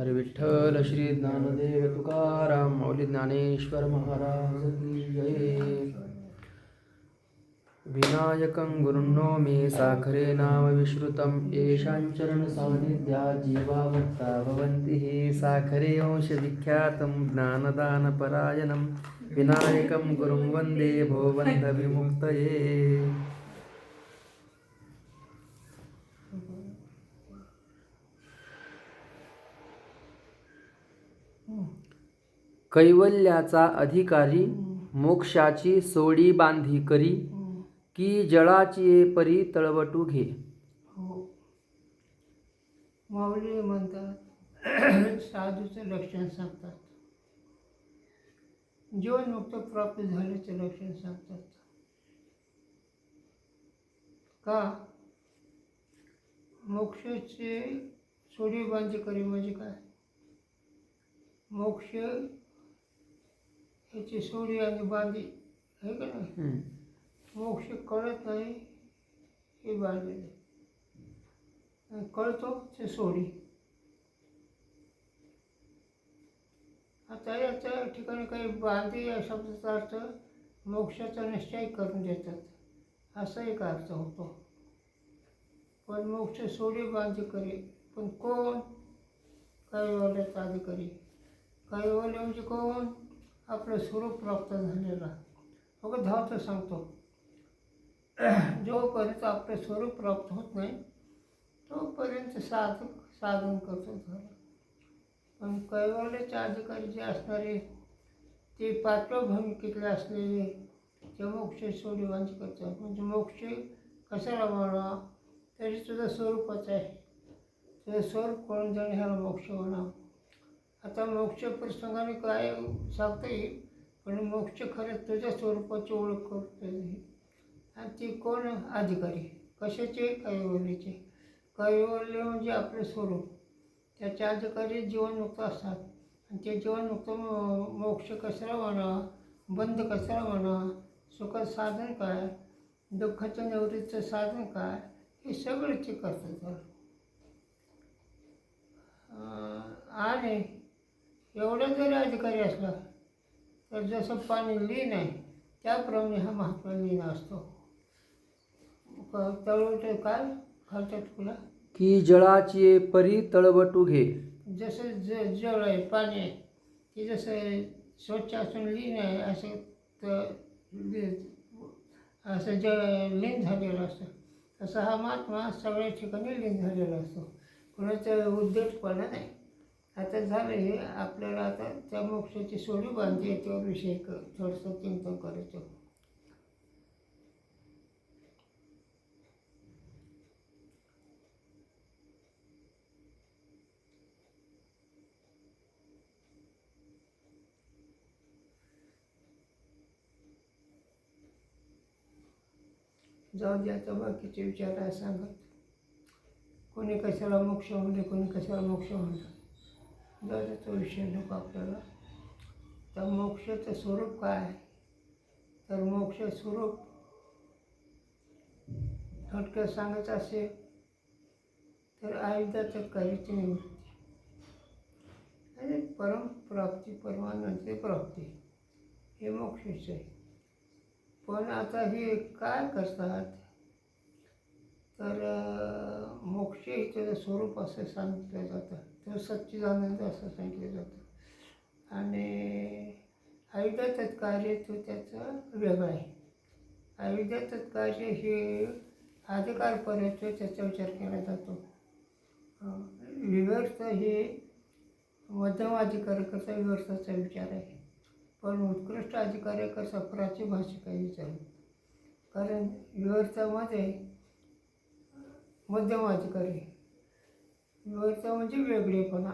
हरी विठ्ठल श्री ज्ञानदेव तुकाराम माऊली ज्ञानेश्वर महाराज की जय। विनायकं गुरुन्नो मे साखरे नाम विश्रुतं येषाञ्चरण सान्निध्या जीवावत्ता भवन्ति हि। साखरे अंशविख्यातं ज्ञानदानपरायणं। विनायकं गुरुं वन्दे भोबन्धविमुक्तये कैवल्याचा अधिकारी मोक्षाची सोडी बांधी करी की जळाची परी तळवटू घे. हो. माऊली म्हणतात साधूचं लक्षण सांगतात. जीवनमुक्त प्राप्त झाल्याचं लक्षण सांगतात. का? मोक्षाचे सोडी बांधी करी म्हणजे काय? मोक्ष ह्याची सोडी आणि बांधी आहे का नाही? मोक्ष कळत नाही हे बांधलेलं कळतो ते सोडी. आता याच्या ठिकाणी काही बांधी या शब्दाचा अर्थ मोक्षाचा निश्चय करून देतात. असा एक अर्थ होतो. पण मोक्ष सोडी बांधी करे. पण कोण? काही वल्याचा अधिकारी. काही वल्य म्हणजे कोण? आपलं स्वरूप प्राप्त झालेला बघा धावतं सांगतो जोपर्यंत आपलं स्वरूप प्राप्त होत नाही तोपर्यंत साधक साधन करतो झालं पण कैवल्याचे अधिकारी जे असणारे ते पात्रभूमिकेतले भूमिकेतले असलेले ते मोक्ष सोडी करतात म्हणजे मोक्ष कशाला म्हणा तरी तुझं स्वरूपच आहे तुझं स्वरूप करून जाणे ह्याला मोक्ष म्हणा आता मोक्ष प्रसंगाने काय सांगता येईल? पण मोक्ष खरंच तुझ्या स्वरूपाची ओळख करतो आणि ती कोण? अधिकारी. कशाचे? कैवल्याचे. कैवल्य म्हणजे आपले स्वरूप. त्याचे अधिकारी जीवनमुक्त असतात. आणि ते जीवनमुक्त मोक्ष कचरा म्हणा बंद कचरा म्हणा सुखात साधन काय दुःखाच्या निवृत्तीचं साधन काय हे सगळं ते करतात. आणि एवढा जरी अधिकारी असला तर जसं पाणी लीन आहे त्याप्रमाणे हा महात्मा लीन असतो. तळवट काय खालच्या तुला की जळाची परी तळवटू घे. जसं ज जळ आहे पाणी आहे ते जसं स्वच्छ असून लीन आहे असं त ली- असं ज लीन झालेलं असतं. तसं हा महात्मा सगळ्या ठिकाणी लीन झालेला असतो. कोणाचं उद्देशपणा नाही. आता झालं हे आपल्याला आता त्या मोक्षाची सोडी बांधली याच्यावर विषय क थोडंसं चिंतन करायचं जाऊ द्या आता बाकीचे विचार आहे सांगत कोणी कशाला मोक्ष म्हणले कोणी कशाला मोक्ष म्हणलं जाऊ तो विषय नको आपल्याला. तर मोक्षाचं स्वरूप काय? आहे तर मोक्ष स्वरूप थोडक्यात सांगायचं असेल तर आयुधाचं काहीच निवृत्ती. आणि परमप्राप्ती परमानंदची प्राप्ती हे मोक्षच आहे. पण आता हे काय करतात? तर मोक्ष हे त्याचं स्वरूप असं सांगितलं जातं. तर सच्चिदानंद असं सांगितलं जातं. आणि अयोध्या तत्कार्य तो त्याचं वेगळं आहे. अयोध्या तत्कार्य हे अधिकारपर्यंत त्याचा विचार केला जातो. अं, विवर्त हे मध्यम अधिकाऱ्याकरता विवर्ताचा विचार आहे. पण उत्कृष्ट अधिकाऱ्याकरता प्राची भाषिका विचार कारण विवर्तामध्ये मध्यम अधिकारी वेळचा म्हणजे वेगळेपणा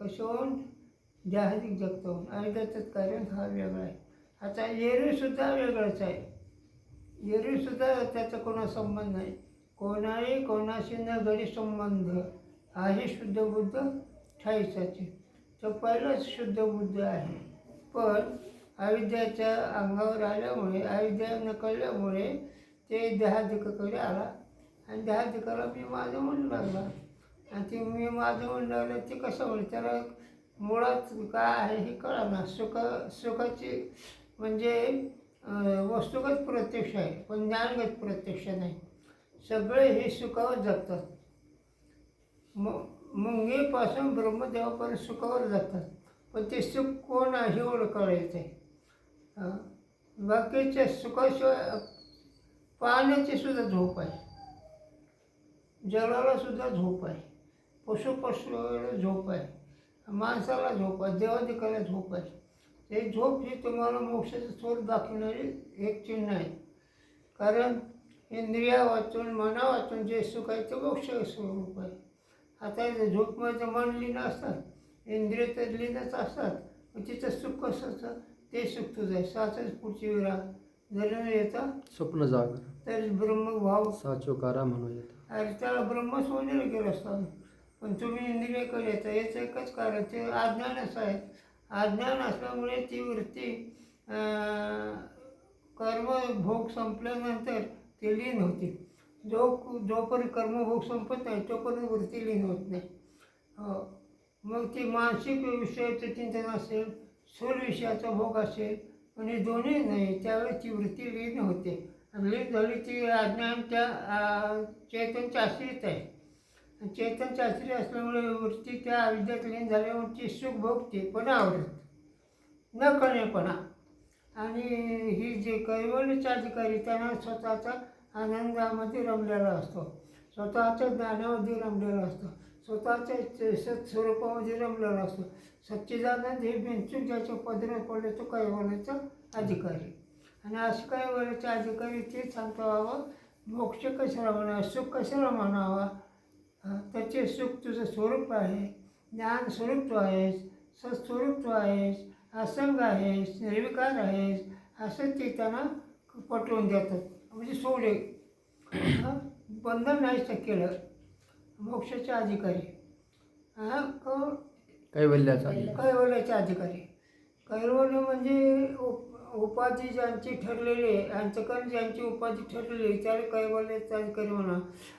कशाहून जगतो आणि त्याचं कार्य हा वेगळा आहे. आता एरवीसुद्धा वेगळंच आहे. एरवीसुद्धा त्याचा कोणा संबंध नाही. कोणाही कोणाशी न घरी संबंध आहे शुद्ध बुद्ध ठाईसाचे. तर पहिलाच शुद्ध बुद्ध आहे. पण अविद्याच्या अंगावर आल्यामुळे अविद्या न कळल्यामुळे ते देहाधिकाकडे आला आणि त्या तिकाला मी माझं म्हणू लागला. आणि ते मी माझं म्हणलं ते कसं म्हणलं त्याला मुळात काय आहे हे कळा ना सुख सुखाची म्हणजे वस्तुगत प्रत्यक्ष आहे पण ज्ञानगत प्रत्यक्ष नाही. सगळे हे सुखावर जगतात. म मुंगीपासून ब्रह्मदेवापर्यंत सुखावर जातात पण ते सुख कोण आहे एवढं कळायचं आहे बाकीच्या सुखाशिवाय पाण्याची सुद्धा झोप आहे. जलाला सुद्धा झोप आहे. पशु पशुला झोप आहे. माणसाला झोप आहे. देवादिकाला झोप आहे. ते झोप ही तुम्हाला मोक्षाचं स्वरूप दाखवणारी एक चिन्ह आहे. कारण इंद्रिया वाचून मना वाचून जे सुख आहे ते मोक्ष स्वरूप आहे. आता झोपमध्ये मन लीन असतात इंद्रिय तर लीनच असतात मग तिचं सुख कसं असतं? ते सुख तुझं आहे. साचच पुढची विरा जरी येता स्वप्न जागर तरी ब्रह्मभाव साचोकारा म्हणू येतं. अरे त्याला ब्रह्म सोडलेलं असतं. पण तुम्ही इंद्रियकडे येतं याचं एकच कारण ते अज्ञानच आहे अज्ञान असल्यामुळे ती वृत्ती कर्म भोग संपल्यानंतर ती लीन होते. जो जोपर्यंत कर्मभोग संपत नाही तोपर्यंत वृत्ती लीन होत नाही. हो. मग ती मानसिक विषयाचं चिंतन असेल स्थूल विषयाचा भोग असेल आणि दोन्ही नाही त्यावेळेस ती वृत्ती लीन होते. आणि लीन झाली ती अज्ञान त्या अं, आहे. चेतन शास्त्री असल्यामुळे वृत्ती त्या अविद्यात लीन झाल्यावर ती सुख भोगते पण आवडत न कळणेपणा आणि ही जे कैवलीचा अधिकारी त्यांना स्वतःचा आनंदामध्ये रमलेला असतो. स्वतःच्या ज्ञानामध्ये रमलेला असतो. स्वतःच्या सत्स्वरूपामध्ये रमलेला असतो. सच्चिदानंद हे बिनचूक ज्याच्या पदरात पडले तो कैवल्याचा अधिकारी. आणि असं कैवल्याचा अधिकारी ते सांगतो बाबा. मोक्ष कशाला म्हणावा? सुख कशाला म्हणावा? त्याचे सुख तुझं स्वरूप आहे. ज्ञान स्वरूप तू आहेस. सत्स्वरूप तू आहेस. असंग आहेस. निर्विकार आहेस. असं ते त्यांना पटवून देतात. म्हणजे सोडे. बंधन नाहीच केलं मोक्षाचे अधिकारी. हा क कैवल्याचा अधिकार. कैवल्याचे अधिकारी. कैवल्य म्हणजे उपाधी ज्यांची ठरलेली आहे अंतकरण ज्यांची उपाधी ठरलेली आहे त्याला कैवल्याचे अधिकारी म्हणा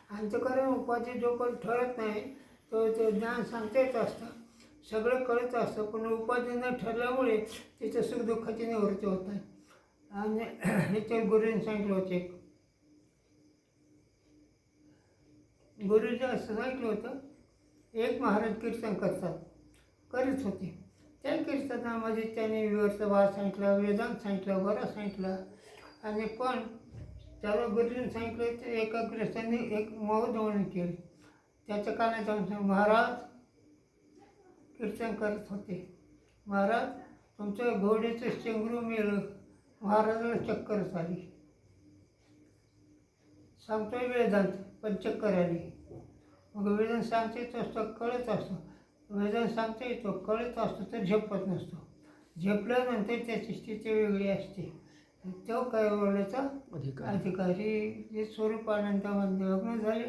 अंतकरण उपाधी जो पण ठरत नाही तो ते ज्ञान सांगता येत असतं. सगळं कळत असतं पण उपाधी न ठरल्यामुळे तिच्या सुख दुःखाची निवृत्ती होत नाही. आणि हे तर गुरुजींनी सांगितलं होतं. एक गुरुजी असं सांगितलं होतं. एक महाराज कीर्तन करतात. करीत होते. त्या कीर्तनामध्ये त्यांनी विवर्तवाद सांगितला वेदांत सांगितलं बरं सांगितलं. आणि पण त्याला गुरुजींनी सांगितलं तर एका ग्रस्तांनी एक महोदवणी केली. त्याच्या कानात जाऊन महाराज कीर्तन करत होते. महाराज तुमचं घोड्याचं शेंगरू मेलं. महाराजाला चक्कर आली सांगतोय वेदांत पण चक्कर आली. मग वेदांत सांगते तसं कळत असतो. वेदांत सांगता येतो कळत असतो तर झेपत नसतो. झेपल्यानंतर त्याची स्थिती वेगळी असते. तो कैवल्याचा अधिकार. अधिकारी. जे स्वरूप आनंदामध्ये लग्न झाले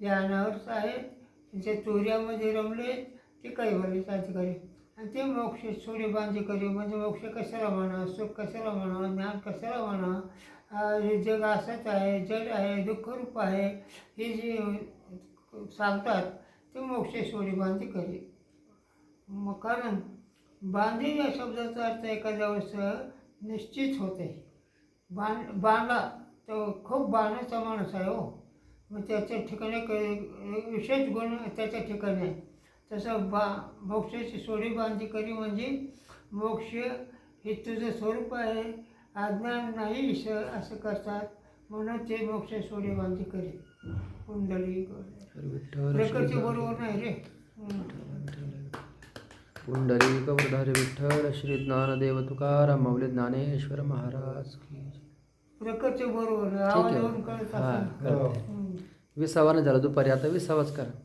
जे अनावरच आहेत जे चोऱ्यामध्ये रमले ते कैवल्याचे अधिकारी? आणि ते मोक्ष सोडी बांधी करी म्हणजे मोक्ष कशाला म्हणा सुख कशाला म्हणा ज्ञान कशाला म्हणा हे जग असंच आहे जड आहे दुःखरूप आहे हे जे सांगतात ते मोक्ष सोडी बांधी करी मग कारण बांधी या शब्दाचा अर्थ एखाद्या वेळेस निश्चित होते. बांध बांधला तो खूप बाणाचा माणूस आहे हो. मग त्याच्या ठिकाणी विशेष गुण त्याच्या ठिकाणी आहे तसं बा मोक्षाची सोडी बांधी करी म्हणजे मोक्ष हे तुझं स्वरूप आहे अज्ञान नाही असं करतात. म्हणून ते मोक्ष सोडी बांधी करी कुंडली हरी विठ्ठल प्रकृती श्री बरोबर नाही रे हम्म. पुंडलिक वरधारी विठ्ठल श्री ज्ञानदेव तुकाराम माऊली ज्ञानेश्वर महाराज की. प्रकृती बरोबर हा. विसावा नाही झाला दुपारी आता विसावाच करा.